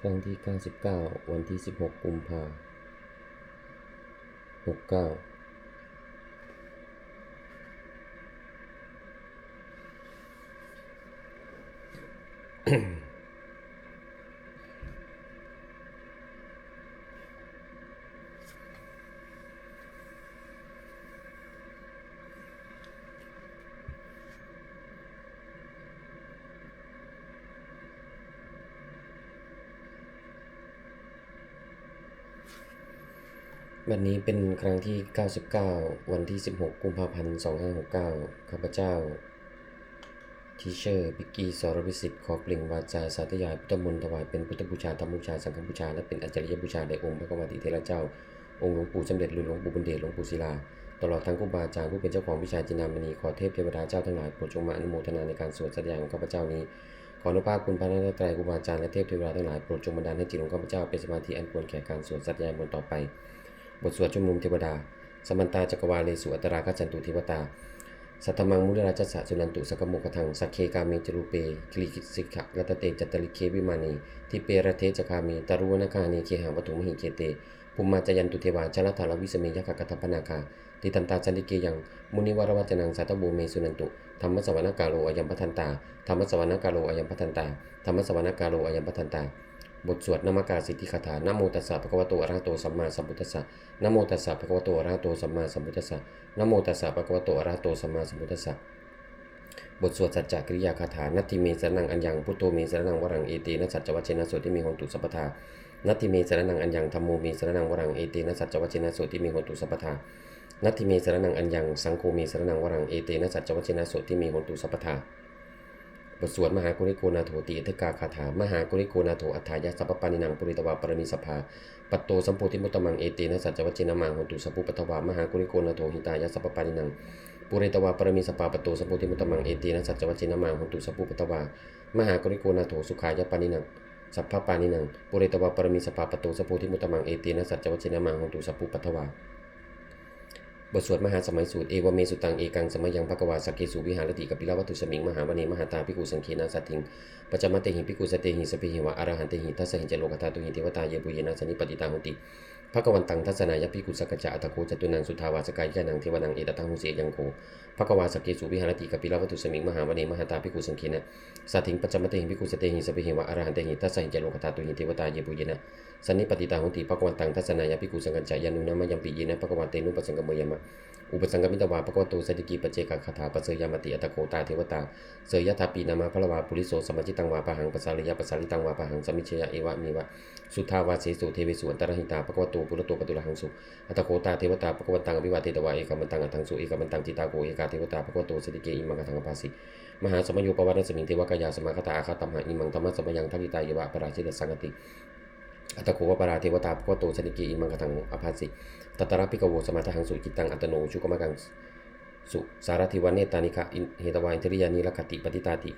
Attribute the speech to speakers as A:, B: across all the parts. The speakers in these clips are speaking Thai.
A: ครั้งที่ 99 วันที่ 16 กุมภา69 วันนี้เป็นครั้งที่ 99 วันที่ 16 กุมภาพันธ์ 2569 ข้าพเจ้า ทีเชอร์ปิกกี้สรวิสิทธิ์ขอเปล่งวาจาสาธยายพุทธมนต์ถวายเป็นพุทธบูชาธรรมบูชา สังฆบูชา และเป็นอัจฉริยบูชาแด่องค์พระกวาติเทระเจ้า องค์หลวงปู่สมเด็จหรือหลวงปู่บุญเดชหลวงปู่ศิลา ตลอดทั้งครูบาอาจารย์ผู้เป็นเจ้าของวิชาจินามณีขอเทพเทวดาเจ้าทั้งหลายโปรดจงมาอนุโมทนาในการสวดแสดงของข้าพเจ้านี้ขออนุภาพคุณพระนันตรัยครูบาอาจารย์และเทพเทวดาทั้งหลายโปรดจงบันดาลให้จิตของข้าพเจ้าเป็นสมาธิอันควรแก่การสวดสัตยายมนต่อไป บทสวดชุมนุมเทวดา สมันตาจักรวาเลสุอัตราคจันตุเทวตา สัทธมังมุลราชสะสุนันตุสกโมกทังสักเคกาเมจรูเปคลิกิสิกขะรัตเตจัตตลิเควิมานีทิเปรเทจคามีตารุวนาคานีเคหาวัตุมหิเคเตภูมิมาจยันตุเทวาชลธารวิสเมยคกัตถปนาคาติตันตาจันติเกยัง มุนิวรวัจนังสัตบูเมสุนันตุ ธรรมสวรรคาโลอายัมปทันตา ธรรมสวรรคาโลอายัมปทันตา ธรรมสวรรคาโลอายัมปทันตา บทสวดนามกาสิทธิคาถานโมตัสสะภะคะวะโตอะระหะโตสัมมาสัมพุทธัสสะนโมตัสสะภะคะวะโตอะระหะโตสัมมาสัมพุทธัสสะนโมตัสสะภะคะวะโตอะระหะโตสัมมาสัมพุทธัสสะบทสวดสัจจกริยาคาถานัตติเมสรนังอัญญังพุทโธเมสรนังวรังเอเตนะสัจจวัชเชนะโสติมีหนตุสัพพทานัตติเมสรนังอัญญังธรรมโมเมสรนังวรังเอเตนะสัจจวัชเชนะโสติมีหนตุสัพพทานัตติเมสรนังอัญญังสังโฆเมสรนังวรังเอเตนะสัจจวัชเชนะโสติมีโหนตุสัพพทา บทสวดมหากริโกนาโถติเอทกาคาถามหากริโกนาโถอัฏฐายะสัพพปานินังปุริตวาปรมิสภาปัตโตสัมโพธิมุตตมังเอเตนะสัจจวัชเชนะมังหตุสัพพุปทวามหากริโกนาโถหิตายะสัพพปานินังปุเรตวาปรมีสปาปโตสัพพุติมุตตมังเอตีนะสัจจวัชินามังหตุสัพพุปตวามหากริโกนาโถสุขายปานินังสัพพปานินังปุเรตวาปรมีสปาปโตสัพพุติมุตตมังเอตีนะสัจจวัชินามังหตุสัพพุปตวา บทสวดมหาสมัยสูตรเอวเมสุตังเอกังสมัยยังภกวาสกเกสุวิหารติกับปิลวัตุสมิงมหาวเนมหาตาพิกุสังเคนาสัตถิงปัจจมเตหิพิกุสเตหิสเปหิวะอรหันเตหิทัสสหิจโลกธาตุหิเทวตาเยบุเยนะสนิปติตาหุติ พระกวันตังทัศนายพิกุสกจะอัตโคจตุนังสุทาวาสกายยานังเทวนังเอตตังหุเสยังโคพระกวาสกเกสุวิหารติกปิลาวัตุสมิงมหาวเนมหาตาพิกุสังคีนะสัตถิงปัจจมเตหิพิกุสเตหิสปิหิวะอรหันเตหิทัสสหิจโลกตาตุหิเทวตาเยปุยนะสันนิปติตาหุติพระกวันตังทัศนายพิกุสังกัจจะยานุนามยัมปิยินะพระกวันเตนุปัสังกมยมะ อุปสังกมิตวาพระกวตูสติกีปเจกคาถาปเสยามติอัตโคตาเทวตาเสยยถาปีนามาพระวาปุริโสสมจิตังวาปะหังปสาริยปสาริตังวาปะหังสมิเชยะเอวะมีวะสุทาวาเสสุเทวิสุอันตรหิตาปะกวตูปุรโตปตุลหังสุอัตโคตาเทวตาปะกวันตังอภิวาเทตวาเอกมันตังอัตังสุเอกมันตังจิตาโกเอกาเทวตาปะกวตูสติเกอิมังกตังอภาสิมหาสมโยปวัตสมิงเทวกายาสมาคตาอาคาตัมหะอิมังธรรมะสมยังทักิตายวะปราชิตสังกติ อัตโควปราเทวตาปะกวตูสติเกอิมังกตังอภาสิตตระพิกโวสมาทหังสุจิตังอัตโนชุกมะกังสุสารทิวันเนตานิกะอินเหตวาอินทริยานิลคติปฏิตาติ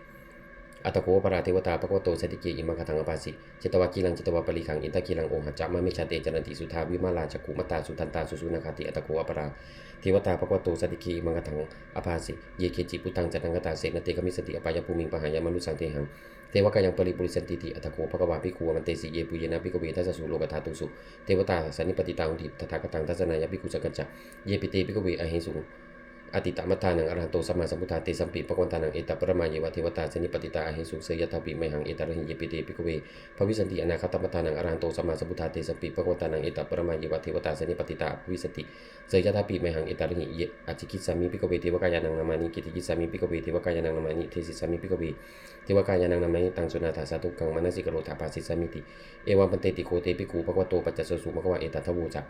A: อัตโกปราเทวตาปะกวโตสติเกอิมังคทังอภาสิเจตวากีลังเจตวาปริขังอินทกีลังโอหัจจะมะเมชาเตจันติสุทาวิมาลาจักุมตาสุทันตาสุสุนาคติอัตโกอปราเทวตาปะกวโตสติเกอิมังคทังอภาสิเยเคจิปุตังจัตังกตาเสนเตกมิสติอปายภูมิงปหายามนุสังเทหังเทวกายังปริปุริสันติติอัตโกภควาภิกขุมันเตสิเยปุเยนะภิกเวทัสสุโลกธาตุสุเทวตาสันนิปติตาอุทิตถาคตังทัศนายภิกขุสกัจจะเยปิเตภิกเวอหิสุ อติตมัทานังอรหันโตสัมมาสัมพุทธาเตสัมปิปะกวันตานังเอตัปรมาเยวะเทวตาสนิปติตาอหิสุเสยทัปิไมหังเอตระหิยปิเตปิกเวภวิสันติอนาคตมัทานังอรหันโตสัมมาสัมพุทธาเตสัมปิปะกวันตานังเอตัปรมาเยวะเทวตาสนิปติตาภวิสันติเสยทัปิไมหังเอตระหิยอจิกิสามิปิกเวเทวกายานังนามานิกิติกิสามิปิกเวเทวกายานังนามานิเทสิสามิปิกเวเทวกายานังนามานิตังสุนาถาสาตุกังมนสิกโรธาภาสิสามิติเอวังปันเตติโคเตปิกูปะกวโตปัจจสสุมะกวะเอตทวูจัก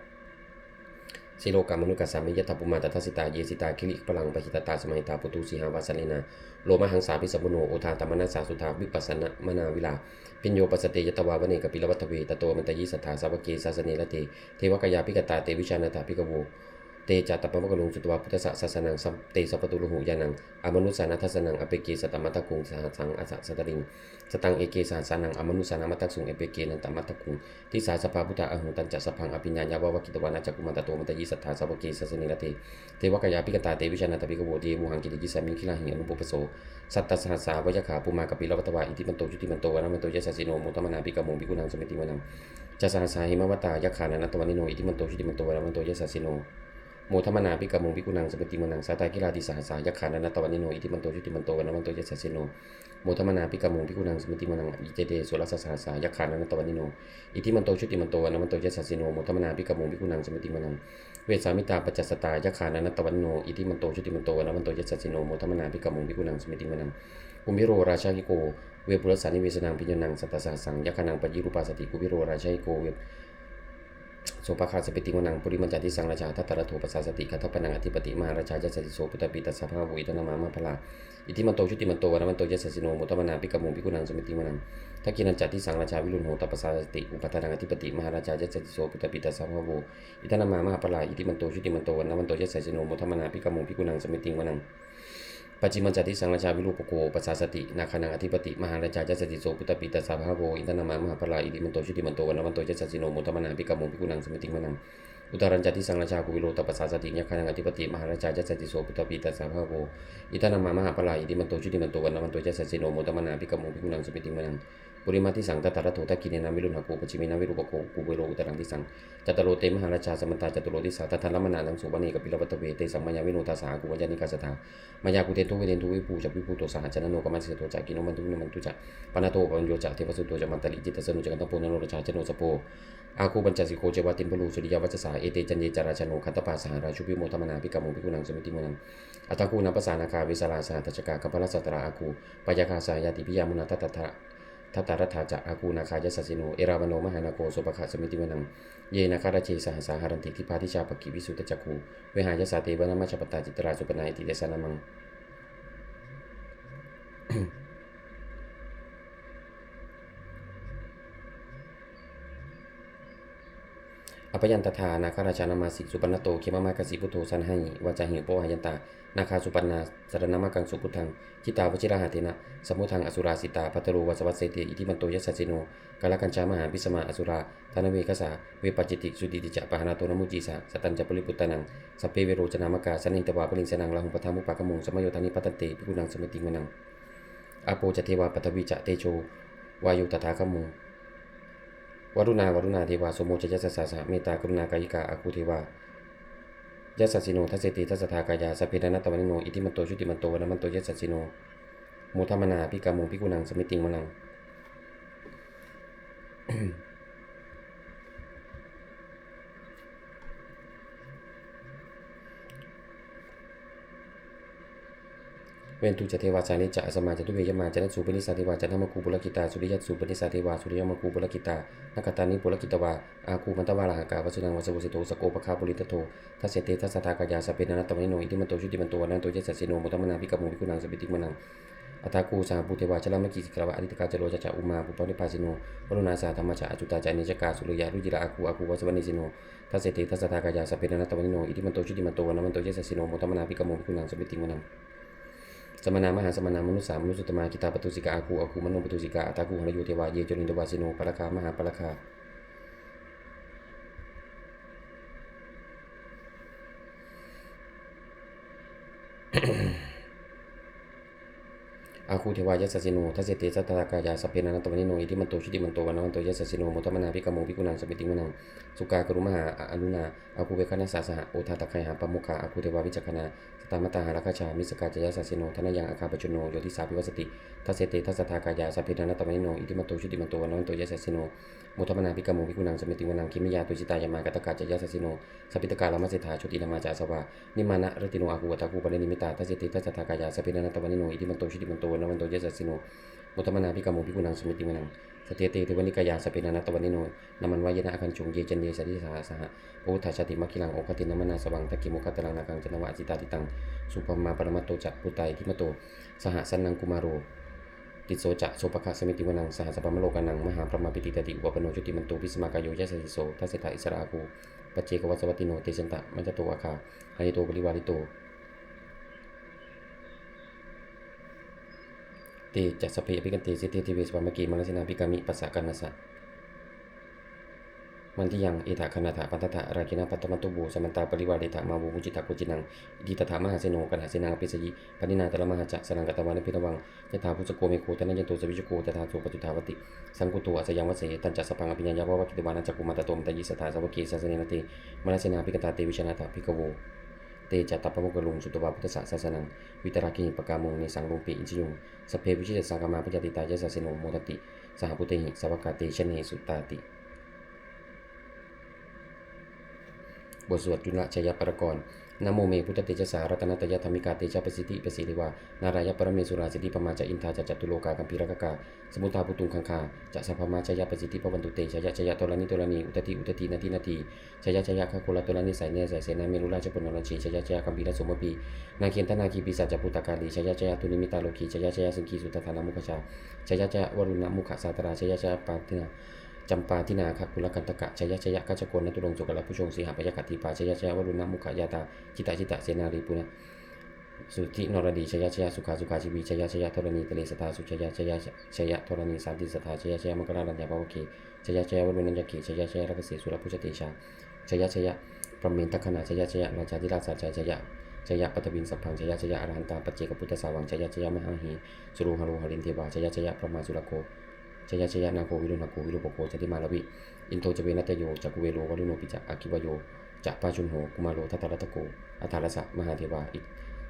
A: สิโลกามนุกัสสามิยทัพปุมาตทัสสิตาเยสิตาคิริพลังปหิตตาสมัยตาปุตุสีหาวาสเลนาโลมหังสาพิสมปุโนโอทาตมนาสาสุทาวิปัสสนะมนาวิลาพิญโยปัสเตยตวาวเนกปิลวัตเวตโตมันตยิสัทธาสาวเกสาสเนละเตเทวกายาพิกตาเตวิชานาถาพิกโว เตจัตตปะมะกะลุงสุตวาพุทธสสะสนังสัมเตสัปตุลหูยานังอมนุสานัทสนังอเปเกสตมัตตคุงสหสังอสสตริงสตังเอเกสหัสานังอมนุสานามัตตสุงเอเปเกนันตมัตตคุงทิสาสภาพุทธะอหุตันจัสพังอภิญญาญาววกิตวานาจักุมันตโตมัตยิสัทธาสาวเกสสนิรเตเทวกายาปิกตาเตวิชานาตปิกโวเทวุหังกิติกิสามิคิลาหิอนุปปโสสัตตสหัสาวยขาปุมากปิลวัตวาอิติมันโตจุติมันโตวนามันโตยสัสสิโนมุตมนาปิกมุงปิกุนังสมิติวนังจัสหัสาหิมวตายขานันตวันิโนอิติมันโตจุติมันโตวนามันโตยสัสสิโน โมทมนาพิกามงพิกุนังสปติมนังสาตากิราติสหัสายขานันตวันิโนอิติมันโตชุติมันโตวันมันโตยัสสิโนโมทมนาพิกามงพิกุนังสปติมนังอิเจเดสุรสสหัสายขานันตวันิโนอิติมันโตชุติมันโตวันมันโตยัสสิโนโมทมนาพิกามงพิกุนังสปติมนังเวสามิตาปัจจสตายขานันตวันิโนอิติมันโตชุติมันโตวันมันโตยัสสิโนโมทมนาพิกามงพิกุนังสปติมนังกุมิโรราชากิโกเวปุรสานิเวสนังพิญญังสัตตสหัสังยักขานังปยิรูปาสติกุมิโรราชากิโกเว โสภคาสปิติวนังปุริมัญจติสังราชาทัตตระโทปัสสาสติคัตถปนังอธิปติมหาราชายัสสิโสพุทธปิตัสสะภาวุอิตนามามาพลาอิทิมันโตชุติมันโตวันมันโตยัสสิโนมุตตมนาปิกมุงปิกุนังสมิติวนังทักกินันจติสังราชาวิรุณโหตปัสสาสติอุปทานังอธิปติมหาราชายัสสิโสพุทธปิตัสสะภาวุอิตนามามาพลาอิทิมันโตชุติมันโตวันมันโตยัสสิโนมุตตมนาปิกมุงปิกุนังสมิติวนัง ปัจจิมันจติสังราชาวิรูปโกปัสสาสตินาคานังอธิปติมหาราชาจัสติโสพุทธปิตาสสะภาโวอินทนามามหาพลาอิริมันโตชุติมันโตวันมันโตจัสสิโนมุตตมนาปิกมุปิกุนังสมิติวนังอุตารัญจติสังราชากุวิโรตปัสสาสตินาคานังอธิปติมหาราชาจัสติโสพุทธปิตาสสะภาโวอินทนามามหาพลาอิริมันโตชุติมันโตวันมันโตจัสสิโนมุตตมนาปิกมุปิกุนังสมิติวนัง ปุริมาทิสังตตาระโถตะกินนามิรุณหกูปจิมินาวิรูปโกกูเวโรอุตรังทิสังจัตโรเตมหาราชาสมันตาจัตโรติสาทัทธรมนานังสุวรรณีกับปิลวัตเวเตสัมมายาวิโนทาสากุวัญญานิกาสถามายากุเทนทุเวเทนทุวิภูจักวิภูโตสหจันโนกมัสสิโตจักกิโนมันทุวินมันตุจักปนาโตปัญโยจักเทวสุโตจักมันตลิจิตสนุจักตังโพนโนรชาชโนสโปอาคูปัญจสิโกเจวาตินพลูสุริยวัจสาเอเตจันเยจาราชโนคัตตปาสหราชุพิโมธรรมนาภิกรรมภิกุนังสมิติมุนังอัตตคูนัปสานาคาวิสาราสหัตจกากัปปะสัสตราอาคูปยาคาสายาติพิยามุนาตตถะ ทัตตารัฐาจะอากูนาคายสัสสิโน เอราวโนมหานาโกสุปขะสมิติวนัง เยนาคาราเชสหัสาหารันติทิพาทิชาปกิวิสุตจักคูเวหายสาเตวนามาชปตาจิตราสุปนายติเดสานามัง อภยันตถานาคาราชานามาสิสุปนโตเขมามากสิพุทโธสันให้วาจาหิวโปหายันตา นาคาสุปันนาสารนามากังสุพุทธังจิตาวชิราหาเทนะ สมุทังอสุราสิตาพัตโรวัสวัสเสติอิทิมันโตยัสสิโนกาลกัญจามหาพิสมาอสุราธนเวกสาเวปัจจิติสุดิติจะปะหนาโตนมุจีสาสตัญจปริปุตตานังสเพเวโรจนามกาสันนิตวาปริงสนังลาหุปทามุปะกมุงสมโยธานิปัตตเตพิกุนังสมิติมนังอาโปจเทวาปัทวิจะเตโชวายุตถาคมุงวรุณาวรุณาเทวาสมโมจยัสสะสะเมตตากรุณากายิกาอาคูเทวา ยัสสสิโนทัสเสติทัสสทากายาสพเพนัตตวนิโนอิทิมันโตชุติมันโตวันมันโตยัสสสิโนมุทมนาพิกามุงพิกุนังสมิติงมนัง เวนตุจเทวาสานิจะสมาจตุเวยมาจันสุปนิสาเทวาจันทมคูปุรกิตาสุริยัตสุปนิสาเทวาสุริยมคูปุรกิตานักตานิปุรกิตวาอาคูมันตวาลหากาวสุนังวัสวุสิโตสโกปคาปุริตโตทัสเสเตทัสตากายาสเปนันตวนิโนอิติมันโตชุติมันโตนันโตเยสัสสิโนมุตมนาภิกมุพิกุนังสปิติมนังอัตาคูสาภูเทวาชลามกิสิกรวะอริตกาจโรจจะอุมาปุปนิปาสิโนวรุณาสาธรรมจาอจุตาจานิจกาสุริยารุจิระอาคูอาคูวัสวนิสิโนทัสเสเตทัสตากายาสเปนันตวนิโนอิติมันโตชุติมันโตนันโตเยสัสสิโนมุตมนาภิกมุพิกุนังสปิติมนัง สมณามหาสมณามนุษย์สามนุษย์สุตมากิตาปตุสิกาอาคูอาคูมโนปตุสิกาอัตาคูหนโยเทวาเยจรินตวาสิโนปะละคามหาปะละคาอาคูเทวายัสสสิโนทัสเสติสัตตากายาสเพนันตวนิโนอิทิมันโตชุติมันโตวันวันโตยัสสิโนมุตมนาภิกมุภิกุนังสมิติมนังสุกากรุมหาอนุนาอาคูเวคณะสาสหะโอทาตะไคหาปมุขาอาคูเทวาวิจักขณา ตามตาหาราคาชามิสกาจยาสัสิโนทนายังอาคาปจุโนโยติสาพิวัสติทัสเสติทัสสตากายาสัพเพนันตมนิโนอิทิมโตชุติมโตวันวันโตยัสสสิโนมุทมนาพิกมุพิกุนังสมิติวนังคิมิยาตุจิตายามากตกาจยาสัสิโนสัพพิตกาลามัสสิธาชุตินามาจาสวานิมานะรติโนอาคูวตาคูปะเนนิมิตาทัสเสติทัสสตากายาสัพเพนันตมนิโนอิทิมโตชุติมโตวันวันโตยัสสสิโน มุตมนาพิกามุพิกุนังสมิติมนังสเตเตเทวนิกายาสเปนานัตตวันนิโนนามันวายนะอาคันจงเยจันเยสติสาสหะโอทาชาติมัคคิลังโอคตินามนาสวังตะกิมุคตตลังนาคังจนวะจิตาติตัง สุปมาปรมัตโตจักปุตไตทิมโต สหสันนังกุมารโรติโสจะโสปะคะสมิติวนังสหสปมโลกานังมหาพรมาปิติตติอุปปโนจุติมันโตพิสมากายโยยัสสิโสทัสสะอิสราคูปัจเจกวัสวัตติโนเตชันตะมัจจโตอาคาหานิโตปริวาริโต เตจัสสพเพอภิกันเตสิทธิทิเวสปามกีมนัสนาภิกามิปัสสะกันนัสสะมันที่ยังเอถาคณาถาปันตถะราคินาปัตตมันตุบูสมันตาปริวาเดถามาวูมุจิตากุจินังอิทิตถามหาเสโนกันหาเสนังอภิสยิปนินาตระมหาจะสนังกตวานิพิรวังยถาพุสโกเมโคตนันยันโตสวิชโกตถาโสปจุทาวติ สังกุตัวอัสยังวเสตันจัสพังอภิญญาวะวะกิตวานัจจกุมาตโตมตยิสถาสวกีสัสเนนติมนัสนาภิกตาเตวิชนาถาภิกโว เตจัตตปะโมกลุงสุตวาพุทธศาสนังวิตรากิปกามงในสังลุงปีอินชยุงสเพวิชิตสังกามาปจติตายะสสิโนโมตติสหพุเตหิสวกาเตชเนสุตตาติ บทสวดจุลชยปรกรณ์ นโมเมพุทธเตจสารัตนตยธรรมิกาเตชะประสิทธิประสิทธิวานารายปรเมสุราสิทธิปมาจะอินทาจะจตุโลกากัมพีรกกาสมุทาปุตุงคังคาจะสัพพมาชยประสิทธิปวันตุเตชยชยตรณิตรณีอุตติอุตตินาทีนาทีชยชยคาโคลาตรณิสายเนสายเสนาเมรุราชปุณณรัญชีชยชยกัมพีรสมปีนาเคียนตนาคีปีศาจปุตตกาลีชยชยตุนิมิตาโลกีชยชยสิงคีสุตถานามุขชาชยชยวรุณมุขสาตราชยชยปาตินา จำปาทินาคกุลกันตกะชยะชยะกัจโกนนตุรงสุกลผู้ชงสีหาปยกัตติปาชยะชยะวรุณมุขยาตาจิตาจิตะเสนารีปุณสุธินรดีชยะชยะสุขาสุขาชีวีชยะชยะธรณีตเลสตาสุชยะชยะชยะธรณีสันติสถาชยะชยะมกราลัญญาภวเคชยะชยะวรุณัญญกิชยะชยะรักเสสุรพุชติชาชยะชยะประเมนตขณะชยะชยะราชาธิราชชยชยะชยะปัตวินสัพพังชยะชยะอรหันตาปัจเจกพุทธสาวังชยะชยะมหาหีสุรุหารุหรินเทวาชยะชยะพระมาสุรโค ชยชยนาโควิรุณโควิรุปโคจติมาลวิอินโทจเวนัตโยจักกุเวโรวรุโนปิจักอาคิวโยจักปาชุนโหกุมาโรทัตตรัตโกอัฏฐารสะมหาเทวาอิ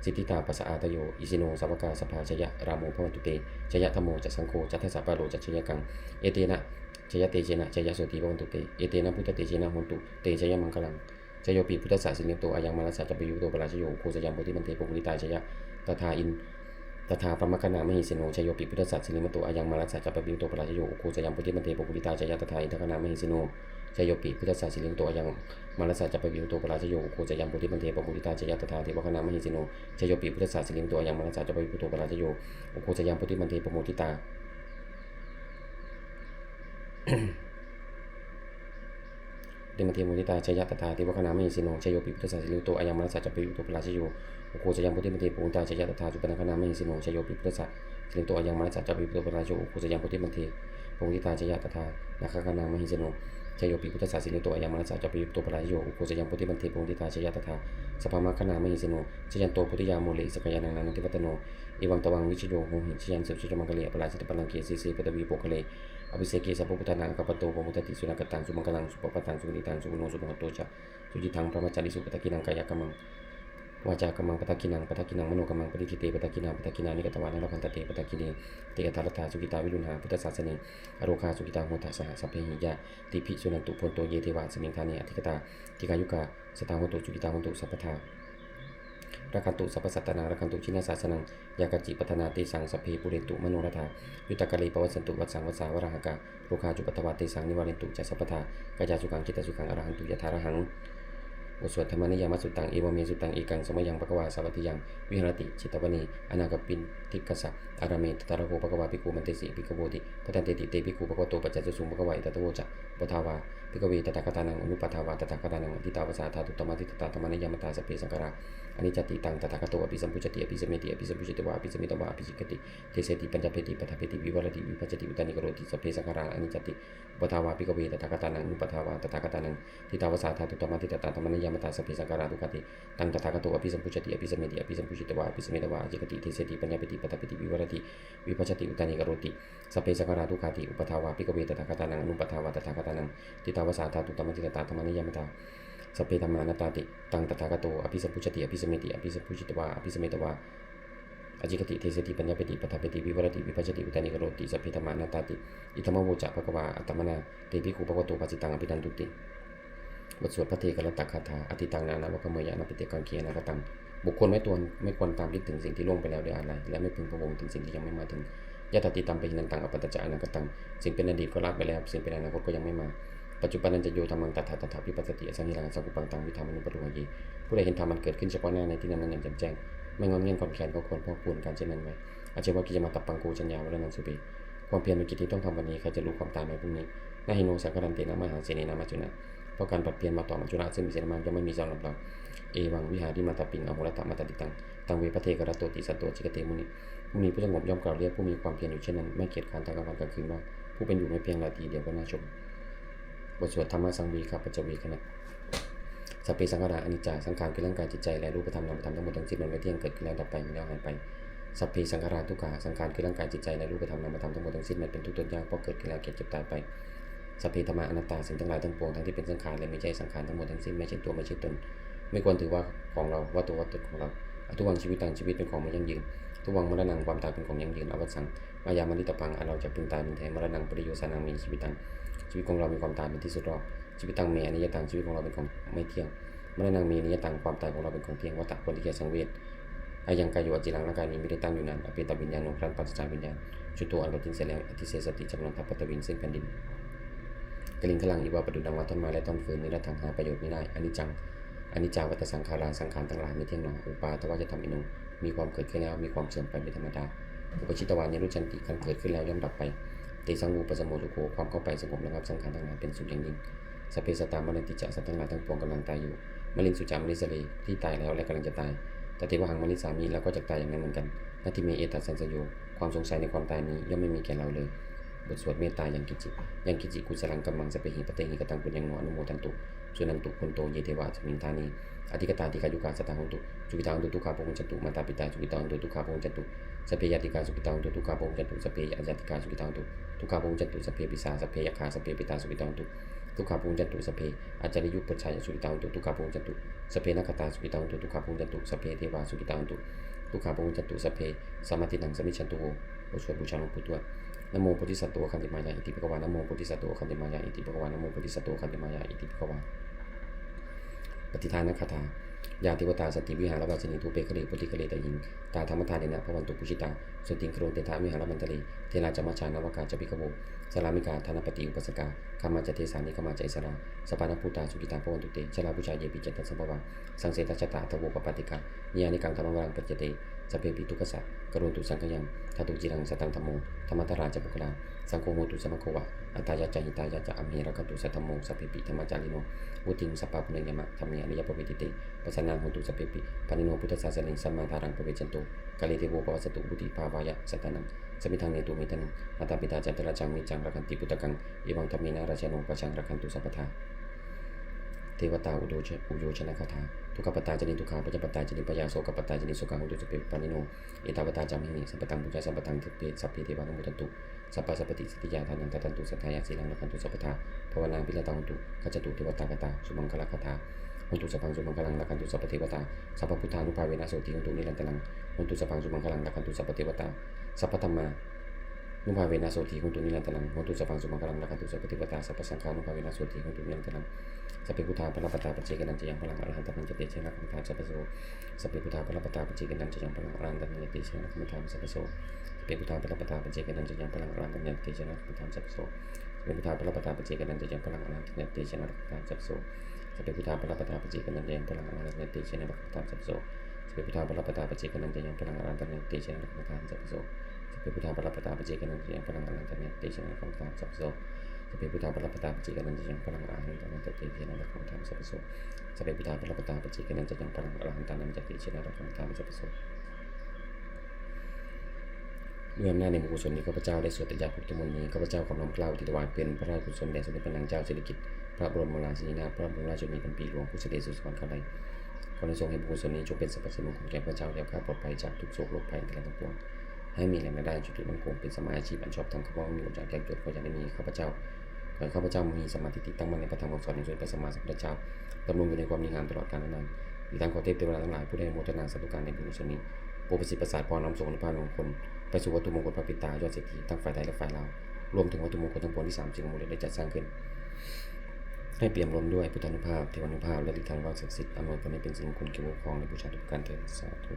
A: สิทธิตาปัสสะอาตโย อิสิโนสาวกาสภาชยะรามโมพวันตุเตชยะธโมจัสังโฆจัตถสัปปะโลจัชยกัง เอเตนะชยะเตเจนะชยโสติพวันตุเต เอเตนะพุทธเตเจนะหนตุเตชยมังคลังชโยปีพุทธศาสนิโตอายังมาลสัจจปยุโตปราชโยโคสยัมโพธิมันเตปุริตาชยะตถาอิน ตถาปรมคณามหิสินโนชยโยปิพุทธสัตสินิมโตอายังมารัสสะจัปปะปิวโตปราชโยโคจยามพุทธิมันเตปปุริตาจยตถาอินทคณามหิสินโนชยโยปิพุทธสัตสินิมโตอายังมารัสสะจัปปะปิวโตปราชโยโคจยามพุทธิมันเตปปุริตาจยตถาเทวคณามหิสินโนชยโยปิพุทธสัตสินิมโตอายังมารัสสะจัปปะปิวโตปราชโยโคจยามพุทธิมันเตปโมทิตา เดมเทมุทิตาชยตถาเทวคณามิสิโนชยโยปิพุทธสัตสินิมโตอายังมรัสสะจัปปะปิวโตปราชโยโคจยามพุทธิมเตปปุริตาจยตถาจุปนคณามิสิโนชยโยปิพุทธสัตสิริโตอายังมาจัจจปิปุตตปราชโชอุคุสยังพุทธิมเทปงกิตาจยะตถานาคานามหิจโนชยโยปิพุทธศาสิริโตอายังมาจัจจปิปุตตปราชโชอุคุสยังพุทธิมเทปงกิตาจยะตถาสภามะคณามหิจโนชยันโตพุทธิยาโมเลสกยานังนันติวัตโนอีวังตวังวิชโยโหหิชยันสุชจมังกะเลปราชิตปลังเกสีสีปตวีโปคะเล อภิเสกีสัพพุทธานังกัปปโตปมุตติสุนักตังสุมังกลังสุปปตังสุนิตังสุโนสุโนโตจะสุจิตังพระมัจจาริสุปตะกินังกายกรรมังวาจากัมมังปะทะกินังปะทะกินังมโนกัมมังปฏิทิเตปะทะกินังปะทะกินานิกตวานังรักันตเตปะทะกิเนเตกะทารัตาสุกิตาวิรุณหาพุทธศาสเนอโรคาสุกิตาโหตสหสัพเพหิยะติภิสุนันตุพนโตเยเทวาสมิงคาเนอธิกตาติกายุกาสตาโหตุสุกิตาโหตุสัพพทา รักันตุสัพพสัตตนารักันตุชินาศาสนังยากจิปัฒนาติสังสัพเพปุเรนตุมโนรธายุตตะกะลีปวัสสันตุวัสสังวัสสาวรหกาโรคาจุปัตวาติสังนิวารินตุจัสสัพพทากายาสุขังคิตสุขังอรหันตุยะถารหังอุสวดธรรมนิยามสุตังเอวเมสุตังเอกังสมยังปะกวาสาวัติยังวิหรติ จิตตวณีอนาคปิน ทิกสะอารามตตาระโกปะกวาปิกูมันเตสิปิกโวติปตันเตติเตปิกูปะกวโตปัจจสุสุปะกวาอิตตะโวจะปทาวาปิกเวตตะกตานังอนุปทาวาตถาคตานังทิตาวสาธาตุตมะทิตตาธรรมนิยมตาสเปสังกราอันิจจติตังตถาคตอภิสัมพุจติอภิสเมติอภิสัมพุจติวาอภิสมิตวาอภิจิกติเทเสติปัญจเพติปทเพติวิวัรติวิปัจจติอุตานิกโรติสเปสังกราอนิจจติปทาวาปิกเวตถาคตานังอนุปทาวาตถาคตานังทิตาวสาธาตุตมะทิตตาธรรมนิยมตาสเปสังกราทุกติตังตถาคตอภิสัมพุจติอภิสเมติอภิสัมพุจติวาอภิสมิตวาอจิกติเทเสติปัญญาปติปทปติวิวรติวิปัจจติอุตานิกโรติสเปสกราทุกติอุปทาวาปิกเวตถาคตานังอนุปทาวาตถาคตานังทิตาวสาธาตุตมะทิตตาธรรมนิยามตาสเพธรรมานาตาติตังตถาคโตอภิสัมพุจติอภิสเมติอภิสัมพุจิตวาอภิสเมตวาอจิกติเทเสติปัญญาปติปทปติวิวรติวิปัจจติอุตานิกโรติสพเพธรรมานาตาติอิธรรมโวจะภควาอัตตมนาเตปิคูภะคะวโตปัจจิตังอภินันตุติบทสวดพระเทกรตักคาถาอธิตังนานาวกเมยานาปิเตกังเคียนาคตัง บุคคลไม่ตวนไม่ควรตามคิดถึงสิ่งที่ล่วงไปแล้วด้วยอะไร และไม่พึงพะวงถึงสิ่งที่ยังไม่มาถึงยะตติตัมเปหินันตังอปัตตจาอนาคตังสิ่งเป็นอดีตก็ละไปแล้ว สิ่งเป็นอนาคตก็ยังไม่มา ปัจจุบันนันจะโยธรรมังตถาตถาพิปัสสติอสังหิรังสังกุปังตังวิธรรมนุปรุหยีผู้ใดเห็นธรรมมันเกิดขึ้นเฉพาะหน้าในที่นั้นนั้นอย่างแจ้ง ไม่งอนเงียนความแค้นก็ควรพ่อกพูนการเช่นนั้นไว้อาเจวะกิจมาตับปังกูจัญญาวรนันสุปีความเพียรเป็นกิจที่ต้องทำวันนี้ใครจะรู้ความตายในพรุ่งนี้นาหิโนสังกรันเตนะมหาเสนีนามาจุนะ ราะการปรับเปลี่ยนมาต่อมาจุฬาซึ่งมีเสนามย่อมไม่มีสำหรับเราเอวังวิหาริมาตปิงอโหรตมาตติตังตังเวปะเทกระโตติสัตโตจิกเตมุนิมุนีผู้สงบย่อมกล่าวเรียกผู้มีความเพียรอยู่เช่นนั้นไม่เกียจคร้านทางกลางวันกลางคืนว่าผู้เป็นอยู่ไม่เพียงนาทีเดียวก็น่าชมบทสวดธรรมสังวีครับปัจจวีคณะสัพเพสังขาราอนิจจาสังขารคือร่างกายจิตใจและรูปธรรมนามธรรมทั้งหมดทั้งสิ้นมันไม่เที่ยงเกิดขึ้นแล้วดับไปมีแล้วหายไปสัพเพสังขาราทุกขาสังขารคือร่างกายจิตใจและรูปธรรมนามธรรมทั้งหมดทั้งสิ้นมันเป็นทุกข์ทนยากเพราะเกิดขึ้นแล้วเกิดเจ็บตายไป สัพเพธรรมาอนัตตาสิ่งทั้งหลายทั้งปวงทั้งที่เป็นสังขารและไม่ใช่สังขารทั้งหมดทั้งสิ้นไม่ใช่ตัวไม่ใช่ตน ไม่ควรถือว่าของเราว่าตัวว่าตนของเราทุกวันชีวิตต่างชีวิตเป็นของไม่ยั่งยืนทุกวันมรณะความตายเป็นของยั่งยืนอวสังมายามนิตปังอันเราจะพึงตายเป็นแท้มรณะปริโยสานังมีชีวิตตังชีวิตของเรามีความตายเป็นที่สุดรอบชีวิตตังมีอนิจจตังชีวิตของเราเป็นของไม่เที่ยงมรณะมีอนิจจตังความตายของเราเป็นของเที่ยงวัฏฏะคนที่แก่สังเวชอายังกายโยอจิรังร่างกายนี้ไม่ได้ตั้งอยู่นานอภิตวิญญาณองค์พระปัจจาวิญญาณชุดตัวอันปฏิเสธแล้วอธิเสสติจำนวนทัพปตวินซึ่งแผ่นดิน กลิงขลังอีว่าประดุจดังว่าต้นไม้และต้นฟืนนี้ละทางหาประโยชน์ไม่ได้อนิจจังอนิจจาวัตสังขาราสังขารทั้งหลายไม่เที่ยงหนออุปาทว่าจะทำอินุมีความเกิดขึ้นแล้วมีความเสื่อมไปเป็นธรรมดาอุปชิตวานยรุจันติการเกิดขึ้นแล้วย่อมดับไปเตสังวูปสมโมทุโคความเข้าไปสงบระงับสังขารทั้งหลายเป็นสุขอย่างยิ่งสเพสตามรณติจะสัตว์ทั้งหลายทั้งปวงกำลังตายอยู่มลิงสุจามลิสเลที่ตายแล้วและกำลังจะตายแต่เทวหังมลิสามีแล้วก็จะตายอย่างนั้นเหมือนกันนาทิเมเอตัสสันสโยความสงสัยในความตายนี้ย่อมไม่มีแก่เราเลย บทสวดเมตตายังกิจิ ยังกิจิกุสลังกัมมังสเปหิปะเตหิกตังปุญญังโนอนุโมทันตุสุนันตุคนโตเยเทวะสมิงธานีอธิกตาติกายุกาสตาหุตุสุกิตาหุนตุทุกขาภงจันตุมาตาปิตาสุกิตาหุนตุทุกขาภงจันตุสเพยติกาสุกิตาหุนตุทุกขาภงจันตุสเพยติกาสุกิตาหุนตุทุกขาภงจันตุสเพปิสาสเพยคาสเพปิตาสุกิตาหุนตุทุกขาภงจันตุสเพอาจาริยุปัชชายสุกิตาหุนตุทุกขาภงจันตุสเพนักตาสุกิตาหุนตุทุกขาภงจันตุสเพเทวาสุกิตาหุนตุทุกขาภงจันตุสเพสมาธินังสมิชันตุโหบทสวดบูชาหลวงปู่ทวด นโมโพธิสัตว์ตัวคันติมายาอิติปะกวานโมโพธิสัตว์ตัวคันติมายาอิติปะกวานโมโพธิสัตว์ตัวคันติมายาอิติปะกวาปฏิทานคาถายาติวตาสติวิหารวาสนิทูเปคเรปุติกเรตยิงตาธรรมทานเนนะพระวันตุปุชิตาสุติงคโรเตทาวิหารมันตเลเทราจามาชานวกาจปิกโว สลามิกาธนปฏิอุปสกาคามาจเทสานิคามาจอิสราสปานาภูตาสุกิตาพวันตุเตชลาปุชาเยปิจตัสสภวาสังเสตชะตาทวปปติกาเนียนิกังธรรมวังปัจเจเตสพเพปิทุกขะกรุณตุสังขยังทัตุจิรังสตังธรรมโมธรรมตราจบุคลาสังโฆโหตุสมโควะอัตตายาจหิตายาจอัมเหระกตุสัทธโมสัพพปิธรรมจาริโนวุติงสัพพะปุเนยมะธรรมเนอริยปวิติเตปัสนาโหตุสัพเพปิปานิโนพุทธศาสนิสัมมาทารังปเวจันตุกาเลเทโวปวัสตุบุติภาวายะสัตตนัง สมิทังเนตุมิทังอัตาปิตาจันตระจังมิจังรักันติปุตกังเอวังธรรมินาราชโนปะชังรักันตุสัพพทาเทวตาอุโดชอุโยชนะคาถาทุกขปตาจนิทุกขาปัจจปตาจนิปยาโสกปตาจนิสุขังหุตุสเปปานิโนเอตาวตาจามินิสัพพตังปุจจสัพพตังเทเปสัพเพเทวานุโมทันตุสัพพะสัพติสติยาทานังทัตันตุสัทธายาสีลังรักันตุสัพพทาภาวนาปิละตังตุกัจตุเทวตากตาสุมังคลคาถาหุตุสัพังสุมังคลังรักันตุสัพพเทวตาสัพพุทธานุภาเวนะโสติหุตุนิรันตลังหุตุสัพังสุมังคลังรักันตุสัพพเทวตา สัพพธรรมานุภาเวนะโสติหุตุนิรันตลังโหตุสัพพังสุมังคลังรักันตุสัพพเทวตาสัพพสังฆานุภาเวนะโสติหุตุนิรันตลังสัพเพพุทธาปรปตาปัจเจกนันจะยังพลังอรหันตังจะเตชนะคัมภาสัพพโสสัพเพพุทธาปรปตาปัจเจกนันจะยังพลังอรหันตังจะเตชนะคัมภาสัพพโสสัพเพพุทธาปรปตาปัจเจกนันจะยังพลังอรหันตังจะเตชนะคัมภาสัพพโสสัพเพพุทธาปรปตาปัจเจกนันจะยังพลังอรหันตังจะเตชนะคัมภาสัพพโสสัพเพพุทธาปรปตาปัจเจกนันจะยังพลังอรหันตังจะเตชนะคัมภาสัพพโส สัพเพพุทธาปรปตาปเจกนันจะยังพลังอรหันตมังจะเตชนะคัมภาสัพพโสสัพเพพุทธาปรปตาปเจกนันจะยังพลังอรหันตมังจะเตชนะคัมภาสัพพโสสัพเพพุทธาปรปตาปเจิกนันจะยังพลังอรันตานันจะเตเชนะรักขังธรรมสัพพโสสัพเพพุทธาปรปตาปเจิกนันจะยังพลังอรันตานันจะเตเชนะรักขังธรรมสัพโสด้วยอำนาในบุญกุศลนี้ข้าพเจ้าได้สวดตยาพุทธมนต์นี้ข้าพเจ้าขอน้อมกล้าที่ถวายเป็นพระราชกุศลแด่สมเด็จพระนางเจ้าสิริกิติ์พระบรมราชินีนาถพระบรมราชชนนีพันปีหลวงผู้เสด็จสู่สวรรคาลัย ขอในทรงให้บุญกุศลนี้จงเป็นสรรพสิ่งมงคลแก่พระเจ้าและข้าปลอดภัยจากทุกโศกโรคภัยทั้งปวงให้มีแหล่งรายได้จุดจุดมั่นคงเป็นสมาอาชีพอันชอบธรรมข้าพเจ้ามีอุจจาระแก่จดก็จะได้มีข้าพเจ้าขอให้ข้าพเจ้ามีสมาธิติดตั้งมั่นในพระธรรมคำสอนในส่วนพระสัมมาสัมพุทธเจ้าดำรงอยู่ในความดีงามตลอดกาลนานอีกทั้งขอเทพเทวดาทั้งหลายผู้ได้โมทนาสาธุการในบุญกุศลนี้โปรดประสิทธิ์ประสาทพรนำส่งอนุภาพมงคลไปสู่วัตถุมงคลพระปิตายอดเศรษฐีทั้งฝ่ายไทยและฝ่ายลาวรวมถึงวัตถุมงคลทั้งปวงที่สามสิ่งมงคลได้จัดสร้างขึ้น ให้เปี่ยมล้นด้วยพุทธานุภาพเทวานุภาพและฤทธานุภาพศักดิ์สิทธิ์อำนวยผลให้เป็นสิ่งมงคลเกี่ยวกับของในบูชาทุกการเทิดสาธุ